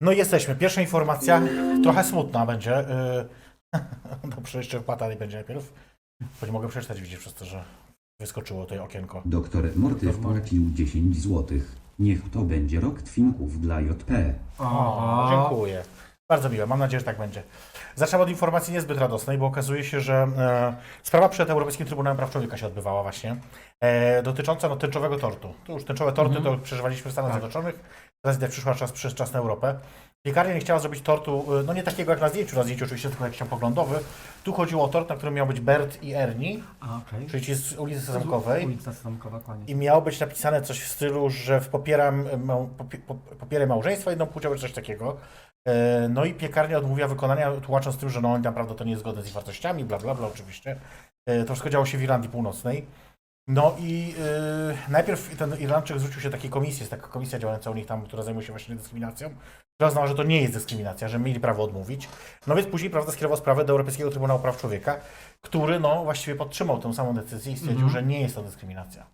No i jesteśmy. Pierwsza informacja, trochę smutna będzie. Dobrze, jeszcze wpłata nie będzie najpierw. Bo nie mogę przeczytać, widzisz, przez to, że wyskoczyło tutaj okienko. Doktor Morty wpłacił 10 złotych. Niech to będzie rok twinków dla JP. O, dziękuję. Bardzo miłe, mam nadzieję, że tak będzie. Zaczęłam od informacji niezbyt radosnej, bo okazuje się, że e, sprawa przed Europejskim Trybunałem Praw Człowieka się odbywała właśnie, e, dotycząca no, tęczowego tortu. To już tęczowe torty to przeżywaliśmy w Stanach Tak. Zjednoczonych, teraz idę przyszła czas, przyszedł czas na Europę. Piekarnia nie chciała zrobić tortu, e, no nie takiego jak na zdjęciu, na zdjęciu oczywiście tylko jakiś tam poglądowy. Tu chodziło o tort, na którym miał być Bert i Ernie, A, okej. czyli ci z ulicy Sezamkowej. Ulica Sezamkowa, kłanie. I miało być napisane coś w stylu, że popieram, pop- popierę małżeństwa jednopłciowe, czy coś takiego. E, No i piekarnia odmówiła wykonania, tłumacząc tym, że no naprawdę to nie jest zgodne z ich wartościami, bla bla bla oczywiście. To wszystko działo się w Irlandii Północnej. No i e, najpierw ten Irlandczyk zwrócił się do takiej komisji, jest taka komisja działająca u nich tam, która zajmuje się właśnie dyskryminacją, która uznała, że to nie jest dyskryminacja, że mieli prawo odmówić. No więc później, prawda, skierował sprawę do Europejskiego Trybunału Praw Człowieka, który no właściwie podtrzymał tę samą decyzję i stwierdził, Mhm. że nie jest to dyskryminacja.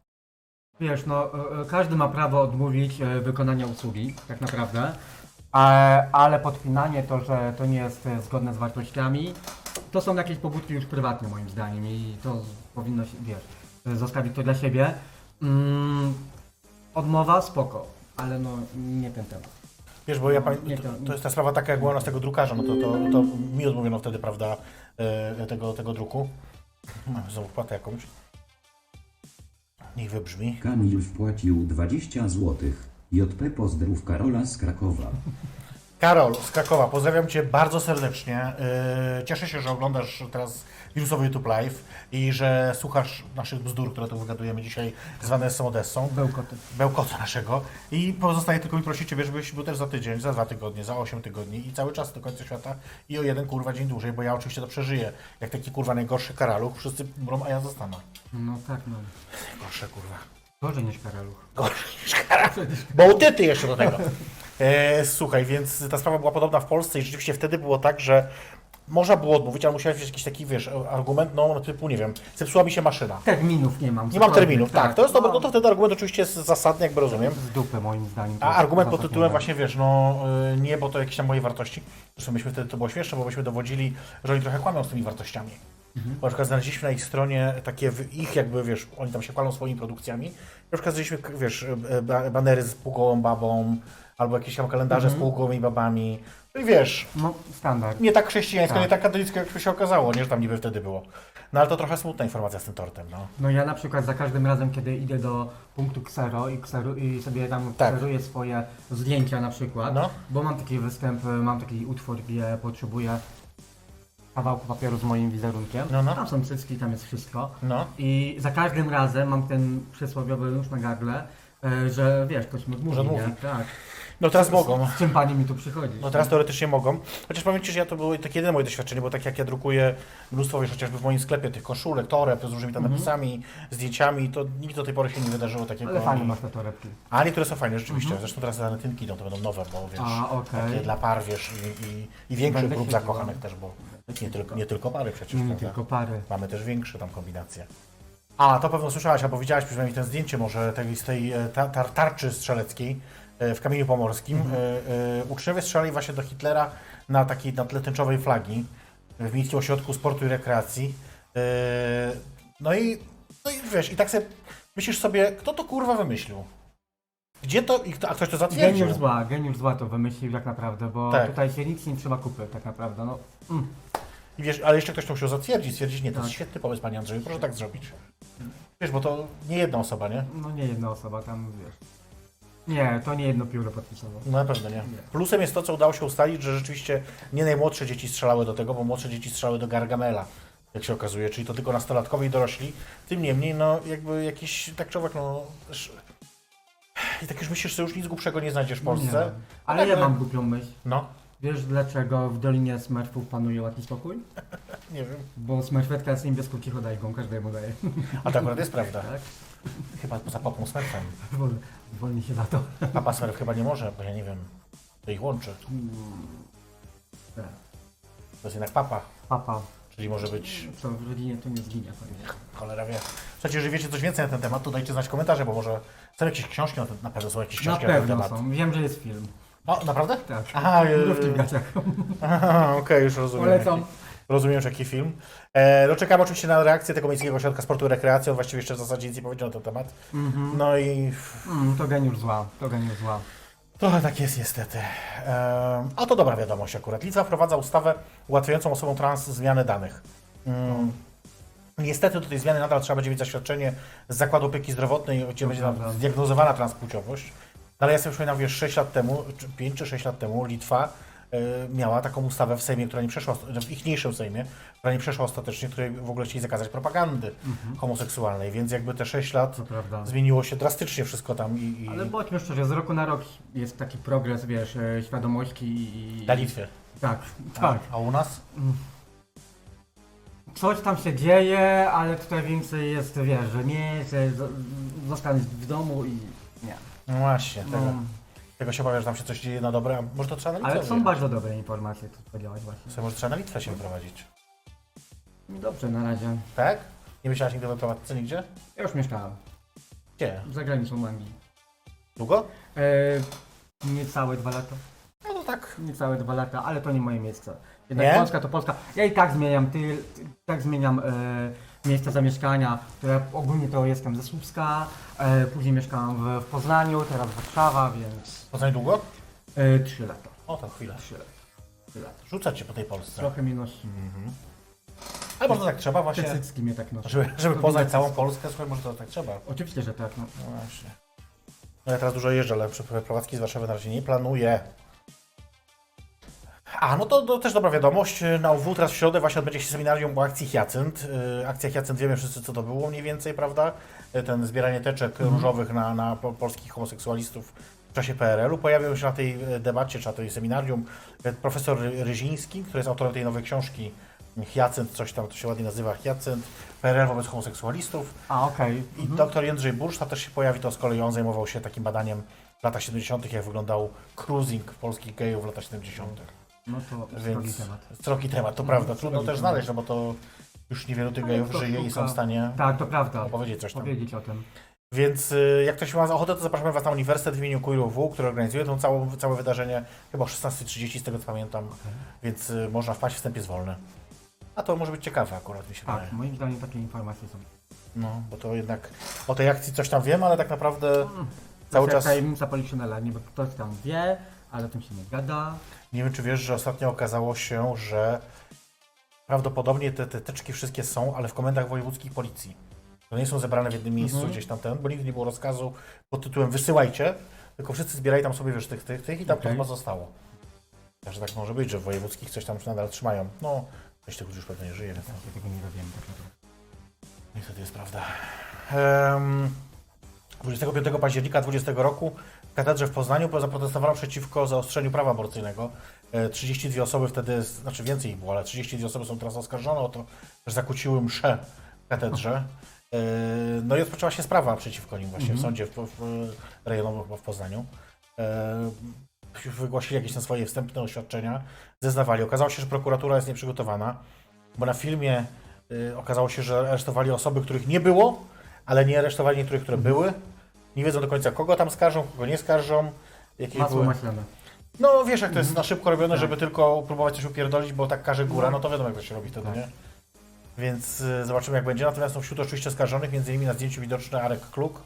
Wiesz, no, e, e, każdy ma prawo odmówić e, wykonania usługi, tak naprawdę. Ale podpinanie to, że to nie jest zgodne z wartościami, to są jakieś pobudki już prywatne moim zdaniem i to powinno się, wiesz, zostawić to dla siebie. Mm, odmowa, spoko, ale no nie ten temat. Wiesz, bo ja pamiętam, to, to- jest ta sprawa taka, jak była u nas tego drukarza, no to, to, to mi odmówiono wtedy, prawda, e, tego, tego druku. Mam znowu wpłatę jakąś. Niech wybrzmi. Kamil wpłacił 20 złotych. JP pozdrów Karola z Krakowa. Karol z Krakowa, pozdrawiam Cię bardzo serdecznie. E, Cieszę się, że oglądasz teraz wirusowy YouTube Live i że słuchasz naszych bzdur, które tu wygadujemy dzisiaj, zwane są Odessą. Bełkoty. bełkota naszego i pozostaje tylko mi prosić Ciebie, żebyś był też za tydzień, za dwa tygodnie, za osiem tygodni i cały czas do końca świata i o jeden kurwa dzień dłużej, bo ja oczywiście to przeżyję. Jak taki kurwa najgorszy karaluch, wszyscy mrą, a ja zostanę. No tak, no. Gorsze kurwa. Gorzej niż karaluch. Gorsze niż karaluch. Bo utyty jeszcze do tego. E, słuchaj, więc ta sprawa była podobna w Polsce i rzeczywiście wtedy było tak, że można było odmówić, ale musiałeś mieć jakiś taki, wiesz, argument, no typu, nie wiem, zepsuła mi się maszyna. Terminów nie mam. Nie mam terminów, tak. To jest no, no to wtedy argument oczywiście jest zasadny, jakby rozumiem. Z dupy moim zdaniem. A argument pod tytułem właśnie, wiesz, no y, nie, bo to jakieś tam moje wartości. Zresztą myśmy wtedy, to było śmieszne, bo myśmy dowodzili, że oni trochę kłamią z tymi wartościami. Mhm. Bo na przykład znaleźliśmy na ich stronie takie w ich jakby, wiesz, oni tam się chwalą swoimi produkcjami. Na przykład znaleźliśmy, wiesz, ba- banery z półgołą babą, albo jakieś tam kalendarze Mhm. z półgołymi babami. I wiesz, No, standard. nie tak chrześcijańsko, Tak. nie tak katolicko, jak się okazało, nie, że tam niby wtedy było. No ale to trochę smutna informacja z tym tortem, no. No ja na przykład za każdym razem, kiedy idę do punktu ksero i, kseru, i sobie tam Tak. kseruję swoje zdjęcia na przykład, No. bo mam taki występ, mam taki utwór, gdzie potrzebuję kawałku papieru z moim wizerunkiem. No, no. Tam są cycki, tam jest wszystko. No. I za każdym razem mam ten przysłowiowy nóż na gardle, e, że wiesz, ktoś mi nie? odmówi. Tak. No teraz mogą. Z czym pani mi tu przychodzi? No teraz teoretycznie mogą. Chociaż powiem Ci, że ja to było takie jedyne moje doświadczenie, bo tak jak ja drukuję mnóstwo, wiesz, chociażby w moim sklepie tych koszulek, toreb z różnymi tam napisami, zdjęciami, to nigdy do tej pory się nie wydarzyło takiego. Mhm. Ale fajnie masz te torebki. A niektóre są fajne, rzeczywiście. Zresztą teraz te anetynki idą, to będą nowe, bo wiesz, A, okej. takie dla par, wiesz, i, i, i większych Będę grup zakochanych też, bo nie tylko, nie tylko pary przecież, Nie, nie prawda? tylko pary. Mamy też większe tam kombinacje. A, to pewno słyszałaś, albo widziałaś przynajmniej ten zdjęcie może tej, z tej e, ta, tar, tarczy strzeleckiej w Kamieniu Pomorskim. Mhm. E, e, Uczniowie strzelali właśnie do Hitlera na takiej na tle tęczowej flagi w Miejskim Ośrodku Sportu i Rekreacji. E, No i, no i wiesz, i tak sobie myślisz sobie, kto to kurwa wymyślił? Gdzie to, i kto, a ktoś to zatwierdził? Geniusz zła, geniusz zła to wymyślił tak naprawdę, bo Tak. tutaj się nic nie trzyma kupy tak naprawdę. No, mm. I wiesz, ale jeszcze ktoś to musiał zatwierdzić, stwierdzić, nie, to jest Tak. świetny pomysł, panie Andrzeju, proszę tak zrobić. Wiesz, bo to nie jedna osoba, nie? no nie jedna osoba tam, wiesz. Nie, to nie jedno pióro podpisało. No na pewno nie. Plusem jest to, co udało się ustalić, że rzeczywiście nie najmłodsze dzieci strzelały do tego, bo młodsze dzieci strzelały do Gargamela, jak się okazuje, czyli to tylko nastolatkowie i dorośli. Tym niemniej, no jakby jakiś, tak człowiek, no... I tak już myślisz, że już nic głupszego nie znajdziesz w No nie Polsce. wiem. Ale Tak, ja no. mam głupią myśl. No, Wiesz dlaczego w Dolinie Smurfów panuje ładny spokój? nie wiem. Bo Smurfetka jest niebieską cichodajką, każdemu daje. A to akurat jest prawda. Tak? Chyba poza papą. Zwolni, zwolni się za to. Papa Smurf chyba nie może, bo ja nie wiem, to ich łączy. Tak. To jest jednak papa, Papa, czyli może być co w rodzinie to nie zginie pewnie. Cholera wie. Słuchajcie, jeżeli wiecie coś więcej na ten temat, to dajcie znać w komentarze, bo może są jakieś książki na, ten, na pewno są jakieś Na książki na, ten pewno temat. są. Wiem, że jest film. O, naprawdę? Tak. Aha, e, Mrówki w gaciach. Aha, okej, już rozumiem. Polecam. Rozumiem, że jaki film. E, no czekam oczywiście na reakcję tego Miejskiego Ośrodka Sportu i Rekreacji. On właściwie jeszcze w zasadzie nic nie powiedział na ten temat. Mhm. No i Mm, to geniusz zła, to geniusz zła. trochę tak jest niestety. E, a to dobra wiadomość akurat. Litwa wprowadza ustawę ułatwiającą osobom trans zmianę danych. Mm. Niestety do tej zmiany nadal trzeba będzie mieć zaświadczenie z Zakładu Opieki Zdrowotnej, gdzie będzie tam prawda. zdiagnozowana transpłciowość. No, Ale ja sobie przypominam, wiesz, 6 lat temu, czy 5 czy 6 lat temu Litwa miała taką ustawę w Sejmie, która nie przeszła, w ichniejszym Sejmie, która nie przeszła ostatecznie, której w ogóle chcieli zakazać propagandy homoseksualnej, więc jakby te 6 lat zmieniło się drastycznie wszystko tam i, i Ale bądźmy szczerzy, z roku na rok jest taki progres, wiesz, e, świadomości i... na Litwie. Tak, tak. A u nas? Coś tam się dzieje, ale tutaj więcej jest, wiesz, że nie, że zo- zostań w domu i nie. No właśnie, tego, No, tego się obawia, że tam się coś dzieje na dobre, a może to trzeba na Litwę ale są bardzo dobre informacje, co powiedziałeś właśnie. Sobie może trzeba na Litwę się wyprowadzić. Dobrze, na razie. Tak? Nie myślałaś nigdy o wyprowadzce nigdzie? Ja już mieszkałem Gdzie? za granicą Anglii. Długo? E, niecałe dwa lata. No to tak. Niecałe dwa lata, ale to nie moje miejsce. Jednak Nie? Polska to Polska. Ja i tak zmieniam ty, ty tak zmieniam e, miejsce zamieszkania, które ogólnie to jestem ze Słupska, e, później mieszkałam w, w Poznaniu, teraz Warszawa, więc Poznań długo? e, trzy lata. O, to chwilę. Trzy lata. Trzy lata. Rzucać cię po tej Polsce. Trochę mnie nosi. Ale może tak trzeba właśnie, cycki mnie tak noszą. żeby, żeby To poznać całą Polskę, słuchaj, może to tak trzeba. Oczywiście, że tak. No. No właśnie. No ja teraz dużo jeżdżę, ale przeprowadzki z Warszawy na razie nie planuję. A, no to, to też dobra wiadomość. Na UW teraz w środę właśnie odbędzie się seminarium o akcji Hyacynt. Yy, Akcja Hyacynt wiemy wszyscy, co to było mniej więcej, prawda? Yy, Ten zbieranie teczek różowych na, na po- polskich homoseksualistów w czasie PRL-u. Pojawił się na tej e, debacie, czy na tej seminarium e, profesor Ry- Ryziński, który jest autorem tej nowej książki Hyacynt, coś tam, to się ładnie nazywa Hyacynt, PRL wobec homoseksualistów. A, okej. I Mhm. doktor Jędrzej Burszta też się pojawi, to z kolei on zajmował się takim badaniem w latach 70., jak wyglądał cruising polskich gejów w latach 70. No to srogi Więc temat. srogi temat, to prawda. srogi Trudno też znaleźć, no bo to już niewielu tych Ale gejów to żyje i są sztuka. w stanie Tak, to prawda. opowiedzieć coś tam. Powiedzieć o tym. Więc y, jak ktoś ma ochotę, to zapraszamy Was na uniwersytet w imieniu Queer W, który organizuje to całe, całe wydarzenie chyba o 16.30 z tego co pamiętam, więc y, można wpaść, wstęp jest wolny. A to może być ciekawe akurat, mi się Tak, wydaje. moim zdaniem takie informacje są. No, bo to jednak o tej akcji coś tam wiem, ale tak naprawdę Mm. cały To czas... tajemnica Poliszynela, niby ktoś tam wie, ale o tym się nie gada. Nie wiem, czy wiesz, że ostatnio okazało się, że prawdopodobnie te, te teczki wszystkie są, ale w komendach wojewódzkich policji. To nie są zebrane w jednym miejscu Mhm. gdzieś tam ten, bo nigdy nie było rozkazu pod tytułem wysyłajcie, tylko wszyscy zbierali tam sobie, wiesz, tych, tych, tych i tam to Okej. chyba zostało. Także tak może być, że w wojewódzkich coś tam nadal trzymają. No, ktoś tych ludzi już pewnie nie żyje, więc Ja tego nie dowiem tak naprawdę. niestety jest prawda. Um, 25 października 20 roku katedrze w Poznaniu zaprotestowano przeciwko zaostrzeniu prawa aborcyjnego. E, 32 osoby wtedy, znaczy więcej ich było, ale 32 osoby są teraz oskarżone o to, że zakłóciły mszę w katedrze. E, No i rozpoczęła się sprawa przeciwko nim właśnie w sądzie w, w, rejonowym w Poznaniu. E, Wygłosili jakieś tam swoje wstępne oświadczenia, zeznawali. Okazało się, że prokuratura jest nieprzygotowana, bo na filmie okazało się, że aresztowali osoby, których nie było, ale nie aresztowali niektórych, które były. Nie wiedzą do końca, kogo tam skarżą, kogo nie skarżą. Jakie Masło były... maślane. No wiesz, jak to jest na szybko robione, Tak. żeby tylko próbować coś upierdolić, bo tak każe góra, no to wiadomo, jak to się robi wtedy, Tak. nie? Więc y, zobaczymy, jak będzie. Natomiast no, wśród oczywiście skarżonych, między innymi na zdjęciu widoczny Arek Kluk,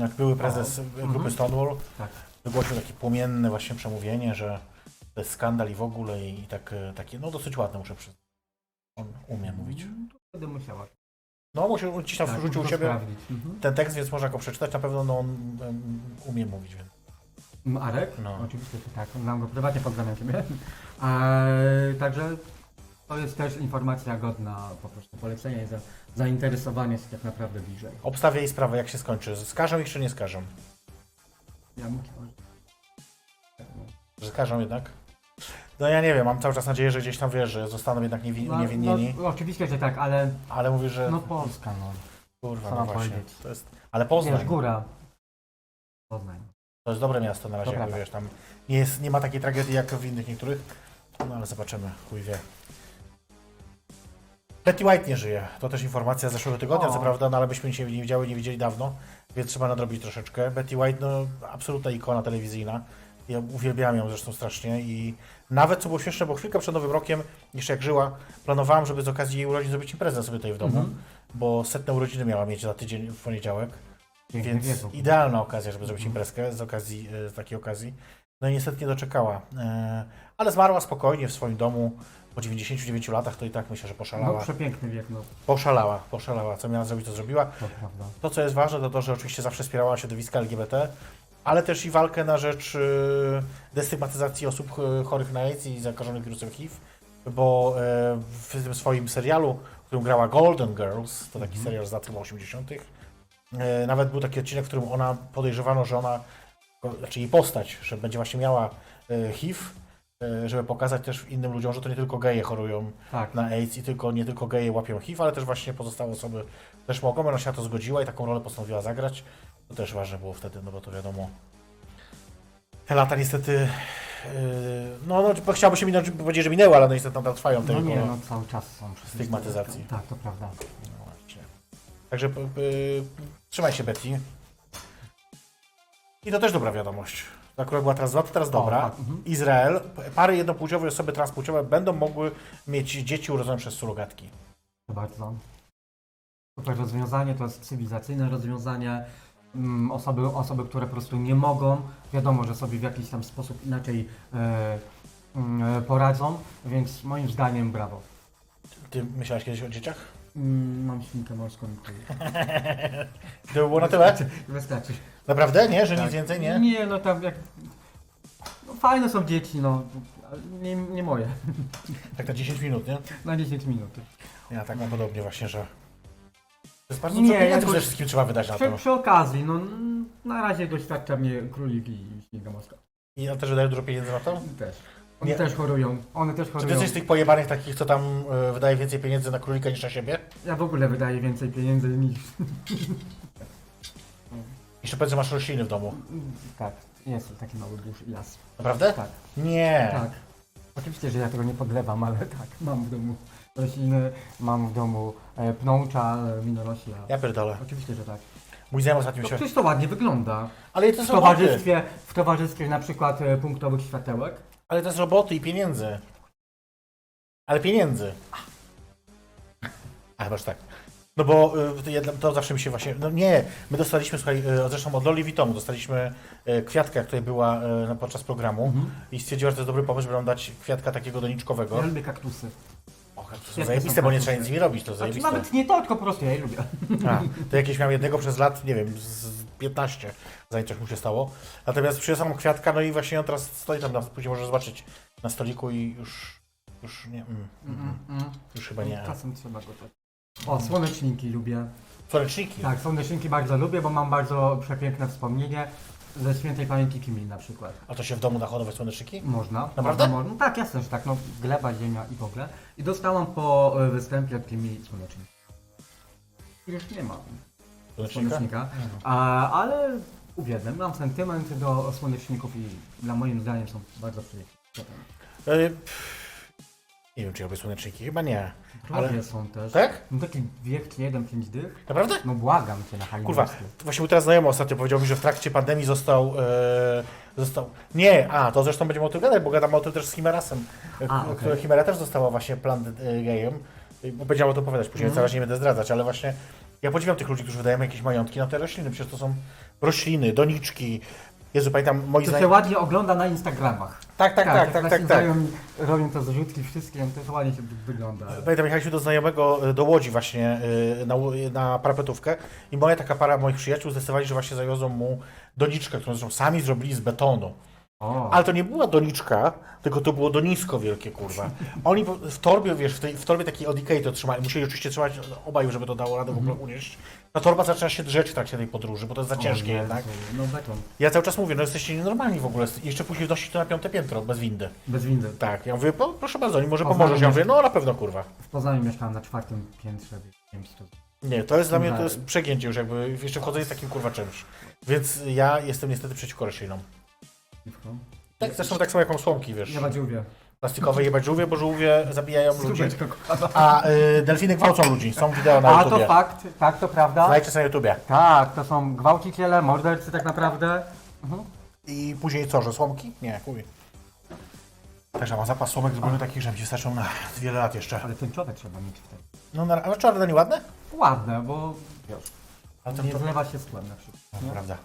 jak były prezes y, grupy Mhm. Stonewall, Tak. wygłosił takie płomienne właśnie przemówienie, że to jest skandal i w ogóle i, i tak, y, takie, no dosyć ładne muszę przyznać. On umie mówić. To Będę musiała. No, musiał gdzieś tam Tak, wrzucił u muszę siebie sprawdzić. Mhm. ten tekst, więc można go przeczytać. Na pewno no, on em, umie mówić, więc. Arek? No. Oczywiście, że tak. Znam go prywatnie, pozdrawiam Ciebie. Eee, także to jest też informacja godna po prostu polecenia i za, zainteresowanie się tak naprawdę bliżej. Obstawię jej sprawę, jak się skończy. Skażą ich czy nie skażą? Ja myślę, Że skażą jednak? No ja nie wiem, mam cały czas nadzieję, że gdzieś tam wiesz, że zostaną jednak niewi- no, niewinnieni, no, oczywiście, że tak, ale ale mówię, że no Polska, no. kurwa, co no mam właśnie, powiedzieć? to jest, ale Poznań, Wiesz, góra. Poznań. to jest dobre miasto na razie, To jakby, prawda. wiesz, tam nie, jest, nie ma takiej tragedii jak w innych niektórych, no ale zobaczymy, chuj wie. Betty White nie żyje, to też informacja z zeszłego tygodnia, O. co prawda, no ale byśmy się nie widziały, nie widzieli dawno, więc trzeba nadrobić troszeczkę. Betty White, no absolutna ikona telewizyjna, Ja uwielbiałam ją zresztą strasznie i nawet co było śmieszne, bo chwilkę przed Nowym Rokiem, jeszcze jak żyła, planowałam, żeby z okazji jej urodzin zrobić imprezę sobie tutaj w domu, Mhm. bo setne urodziny miała mieć za tydzień w poniedziałek. Piękny Więc wiedzą. idealna okazja, żeby zrobić imprezkę z okazji, e, z takiej okazji. No i niestety nie doczekała. E, Ale zmarła spokojnie w swoim domu. Po 99 latach to i tak myślę, że No, poszalała. przepiękny wiek, no, Poszalała, poszalała. Co miała zrobić, to zrobiła. to. To, co jest ważne, to to, że oczywiście zawsze wspierała środowiska LGBT, ale też i walkę na rzecz e, destygmatyzacji osób e, chorych na AIDS i zakażonych wirusem HIV, bo e, w tym swoim serialu, w którym grała Golden Girls, to taki serial z lat chyba 80., e, nawet był taki odcinek, w którym ona podejrzewano, że ona, znaczy jej postać, że będzie właśnie miała HIV, żeby pokazać też innym ludziom, że to nie tylko geje chorują Tak. na AIDS i tylko, nie tylko geje łapią HIV, ale też właśnie pozostałe osoby też mogą. Ona się na to zgodziła i taką rolę postanowiła zagrać. To też ważne było wtedy, no bo to wiadomo. Te lata niestety, yy, no, no bo chciałoby się minąć, powiedzieć, że minęły, ale no niestety nadal trwają te No jego- nie, no cały czas są przez Stygmatyzacji. Tak, to prawda. no właśnie. Także p- trzymaj się Betty. I to też dobra wiadomość. Która była teraz zła, to teraz dobra. tak, mhm. Izrael, pary jednopłciowe i osoby transpłciowe będą mogły mieć dzieci urodzone przez surogatki. Bardzo. Super rozwiązanie, to jest cywilizacyjne rozwiązanie. Mm, Osoby, osoby, które po prostu nie mogą, wiadomo, że sobie w jakiś tam sposób inaczej e, mm, poradzą, więc moim zdaniem brawo. Ty myślałeś kiedyś o dzieciach? Mm, Mam świnkę morską i tyle. To by było na tyle? Wystarczy. Naprawdę? Nie? Że Tak. nic więcej? Nie? Nie, no tam jak... No, fajne są dzieci, no. ale Nie, nie moje. Tak na 10 minut, nie? Na 10 minut. Ja tak mam podobnie właśnie, że... To jest bardzo Nie, dużo pieniędzy jakoś- przede wszystkim trzeba wydać na Przy, to. przy okazji, no na razie doświadcza mnie królik i morska. I ja też wydaję dużo pieniędzy na to? Też. One Nie. też chorują. One też Czy ty chorują. jesteś z tych pojebanych takich, co tam y, wydaje więcej pieniędzy na królika niż na siebie? Ja w ogóle wydaję więcej pieniędzy niż... Jeszcze powiedz, że masz rośliny w domu. Tak, jest taki mały burz i las. Naprawdę? Tak, Nie. tak. Oczywiście, że ja tego nie podlewam, ale tak, mam w domu rośliny, mam w domu e, pnącza, e, winorośla. Ja pierdolę. Oczywiście, że tak. Mój znajomy ostatnio No, się... przecież to ładnie wygląda. Ale to W są roboty. towarzystwie, w towarzystwie na przykład e, punktowych światełek. Ale to jest roboty i pieniędzy. Ale pieniędzy. A chyba, że tak. No bo y, to, jedna- to zawsze mi się właśnie. No nie, my dostaliśmy, słuchaj, y, zresztą od Loli Vitonu dostaliśmy y, kwiatkę, która była y, podczas programu i stwierdziła, że to jest dobry pomysł, żeby nam dać kwiatka takiego doniczkowego. Ja lubię kaktusy. To są zajebiste, są bo nie trzeba nic z nimi robić, to Znaczy, zajebiste. nawet nie to, tylko po prostu ja je lubię. A, to jakieś miałem jednego przez lat, nie wiem, z 15, zanim coś mu się stało. Natomiast przyniosłam kwiatka, no i właśnie on teraz stoi tam, na, później może zobaczyć na stoliku i już, już nie, mm, mm, mm, już chyba nie. Czasem trzeba go tak. O, słoneczniki lubię. Słoneczniki. Tak, słoneczniki bardzo lubię, bo mam bardzo przepiękne wspomnienie ze świętej pamięci Kimil na przykład. A to się w domu da hodować słoneczniki? Można. Naprawdę? Można, można. Tak, jasne, że tak. No, gleba, ziemia i w ogóle. I dostałam po e, występie od Kimil słonecznik. Już nie mam Słonecznika? słonecznika, a, ale uwielbiam. Mam sentyment do słoneczników i dla moim zdaniem są bardzo przyjemne. E, pff, nie wiem, czy ja lubię słoneczniki, chyba nie. Drogie Ale- są też. Tak? No taki wiek 1, 5 dych. Naprawdę? No błagam cię na hali Kurwa, właśnie mój teraz znajomy ostatnio powiedział mi, że w trakcie pandemii został, e, został... Nie, a, to zresztą będziemy o tym gadać, bo gadamy o tym też z Chimerasem, e, A, który Chimera też została właśnie plan e, gejem. Będziemy o tym opowiadać później, teraz nie będę zdradzać, ale właśnie ja podziwiam tych ludzi, którzy wydają jakieś majątki na te rośliny, przecież to są rośliny, doniczki. Jezu, pamiętam, moi To się ładnie ogląda na Instagramach. Tak, tak, tak, tak, właśnie tak, tak. Robią, to zrzutki wszystkie, to ładnie się wygląda. Pamiętam, jechaliśmy do znajomego e, do Łodzi właśnie e, na, na parapetówkę i moja taka para moich przyjaciół zdecydowali, że właśnie zawiozą mu doniczkę, którą zresztą sami zrobili z betonu. O, Ale to nie była doniczka, tylko to było donisko wielkie, kurwa. Oni w torbie, wiesz, w, tej, w torbie takiej od Ikei to trzymali, musieli oczywiście trzymać obaj, żeby to dało radę w ogóle unieść. Ta torba zaczyna się drzeć w trakcie tej podróży, bo to jest za ciężkie Jezu, jednak. No beton. Ja cały czas mówię, no jesteście nienormalni w ogóle, jeszcze później wnosić to na piąte piętro, bez windy. Bez windy. Tak, ja mówię, po, proszę bardzo, oni może Poznałem pomożesz. Ja mówię, no na pewno, kurwa. W Poznaniu mieszkałem na czwartym piętrze, więc nie to... Nie, to jest dla mnie, to jest przegięcie już jakby, jeszcze wchodzenie z takim kurwa czymś. Więc ja jestem niestety przeciwko roślinom. Piwko. Tak, zresztą tak samo jak mam słomki, wiesz. Nie ma dziówie. Plastikowe jebać żółwie, bo żółwie zabijają ludzi. A y, delfiny gwałcą ludzi. Są wideo na A to YouTubie. fakt, tak to prawda. Znajdźcie na YouTubie. Tak, to są gwałciciele, mordercy tak naprawdę. Mhm. I później co, że słomki? Nie, chuj. Także mam zapas słomek zrobiony takich, że mi się starczą na wiele lat jeszcze. Ale tęczowe trzeba mieć wtedy. No, na, ale czarne nie ładne? Ładne, bo wiesz, Ale to, nie to, zlewa się z tłem na przykład. no, prawda.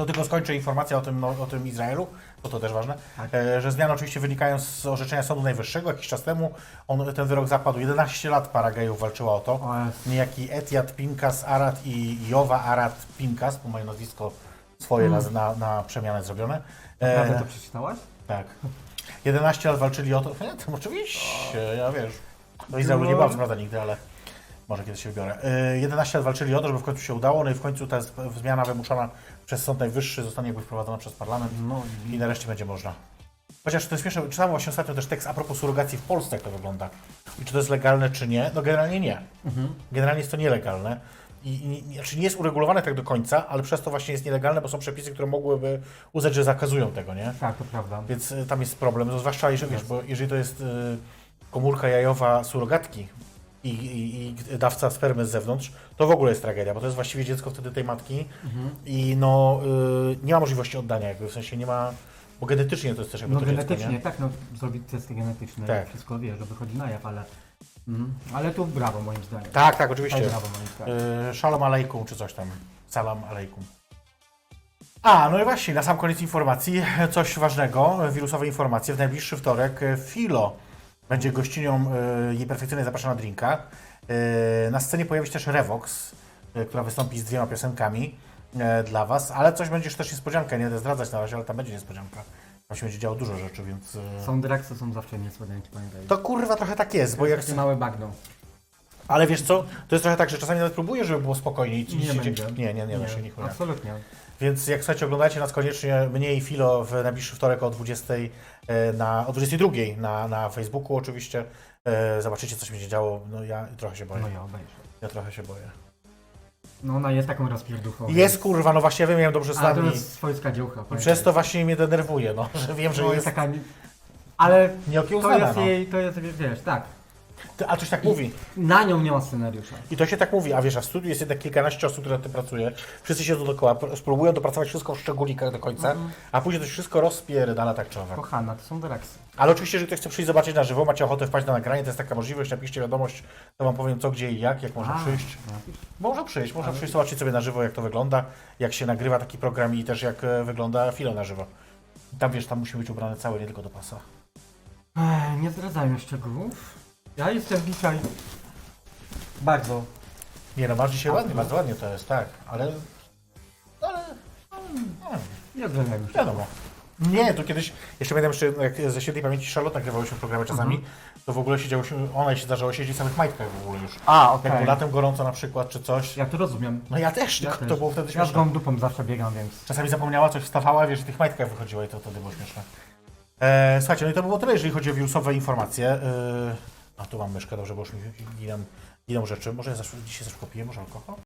To tylko skończę informację o tym, no, o tym Izraelu, bo to też ważne, Tak. e, że zmiany oczywiście wynikają z orzeczenia Sądu Najwyższego. Jakiś czas temu on, ten wyrok zapadł. 11 lat para gejów walczyła o to. Niejaki Etiat Pinkas Arad i Jowa Arad Pinkas, bo mają nazwisko swoje na, na, na przemianę zrobione. Naprawdę E, to przeczytałaś? tak. 11 lat walczyli o to. To oczywiście, ja wiesz. Do Izraelu nie byłem, co prawda nigdy, ale może kiedyś się wybiorę. E, 11 lat walczyli o to, żeby w końcu się udało, no i w końcu ta zmiana wymuszona przez Sąd Najwyższy zostanie jakby wprowadzona przez parlament No i nareszcie będzie można. Chociaż to jest śmieszne, czytałem właśnie ostatnio też tekst a propos surrogacji w Polsce, jak to wygląda. I czy to jest legalne, czy nie? No generalnie nie. Generalnie jest to nielegalne. I, i, i- znaczy nie jest uregulowane tak do końca, ale przez to właśnie jest nielegalne, bo są przepisy, które mogłyby uznać, że zakazują tego, nie? Tak, to prawda. Więc y, tam jest problem, no, zwłaszcza jeżeli, wiesz, bo jeżeli to jest y, komórka jajowa surogatki i, i, i dawca spermy z zewnątrz, to w ogóle jest tragedia, bo to jest właściwie dziecko wtedy tej matki i no y, nie ma możliwości oddania jakby, w sensie nie ma, bo genetycznie to jest też jakby No to dziecko, genetycznie, nie? tak, no zrobić testy genetyczne, Tak. wszystko wie, że wychodzi na jaw, ale... Mhm. Ale tu brawo moim zdaniem. Tak, tak, oczywiście. brawo moim zdaniem. Y, Shalom alejkum, czy coś tam. Salam alejkum. A, no i właśnie, na sam koniec informacji, coś ważnego, wirusowe informacje. W najbliższy wtorek e, Filo będzie gościnią e, jej perfekcyjnej zaprasza na drinka. E, Na scenie pojawi się też Revox, e, która wystąpi z dwiema piosenkami dla Was, ale coś będzie też niespodzianka, nie będę zdradzać na razie, ale tam będzie niespodzianka. Tam się będzie działo dużo rzeczy, więc... Są draksy, są zawsze niespodzianki, pamiętaj. To kurwa trochę tak jest, bo jak... Takie małe bagno. Ale wiesz co, to jest trochę tak, że czasami nawet próbuję, żeby było spokojniej. i nic Nie się będzie. dzieje. Nie, nie, nie, nie, nie, nie Absolutnie. Więc jak słuchajcie, oglądajcie nas koniecznie, mnie i Filo w najbliższy wtorek o 20, e, na, o 22 na, na Facebooku oczywiście. E, Zobaczycie, co się będzie działo. No ja trochę się boję. No ja obejrzę. Ja trochę się boję. No ona jest taką rozpierduchą. Jest kurwa, no właśnie ja wiem, miałem dobrze z Ale to jest swojska dziełcha. I przez to właśnie mnie denerwuje, no, że wiem, że to jest jest taka... Ale to nieokiełznana. jest No. jej, to jest, wiesz, tak. Ty- A coś tak mówi. Na nią nie ma scenariusza. I to się tak mówi, a wiesz, a w studiu jest jednak kilkanaście osób, które na tym pracuje. Wszyscy siedzą dookoła, pr- spróbują dopracować wszystko w szczególikach do końca, a później to się wszystko rozpierdala tak czy owak. Kochana, to są draksy. Ale oczywiście, jeżeli ktoś chce przyjść zobaczyć na żywo, macie ochotę wpaść na nagranie, to jest taka możliwość, napiszcie wiadomość, to wam powiem co, gdzie i jak, jak można A, przyjść. Można przyjść, można przyjść, zobaczyć sobie na żywo, jak to wygląda, jak się nagrywa taki program i też jak e, wygląda filo na żywo. Tam wiesz, tam musi być ubrane całe, nie tylko do pasa. Ech, nie zdradzajmy szczegółów. Ja jestem dzisiaj bardzo. Nie no, masz dzisiaj ładnie, bardzo ładnie to jest, tak, ale... ale... no, Nie zdradzajmy szczegółów. wiadomo. Nie, to kiedyś, jeszcze pamiętam jeszcze, jak ze świętej pamięci Charlotte nagrywałyśmy programy czasami, to w ogóle siedziałyśmy, ona się zdarzało siedzieć w samych majtkach w ogóle już. A, Jak okej. było latem gorąco na przykład, czy coś. Ja to rozumiem. No ja też, tylko też. to było wtedy Ja z śmieszne. dupą zawsze biegam, więc... Czasami zapomniała, coś wstawała, wiesz, w tych majtkach wychodziła i to wtedy było śmieszne. E, słuchajcie, no i to było tyle, jeżeli chodzi o wirusowe informacje. E, a tu mam myszkę, dobrze, bo już mi giną, giną rzeczy. Może ja za, dzisiaj za szybko piję, może alkohol?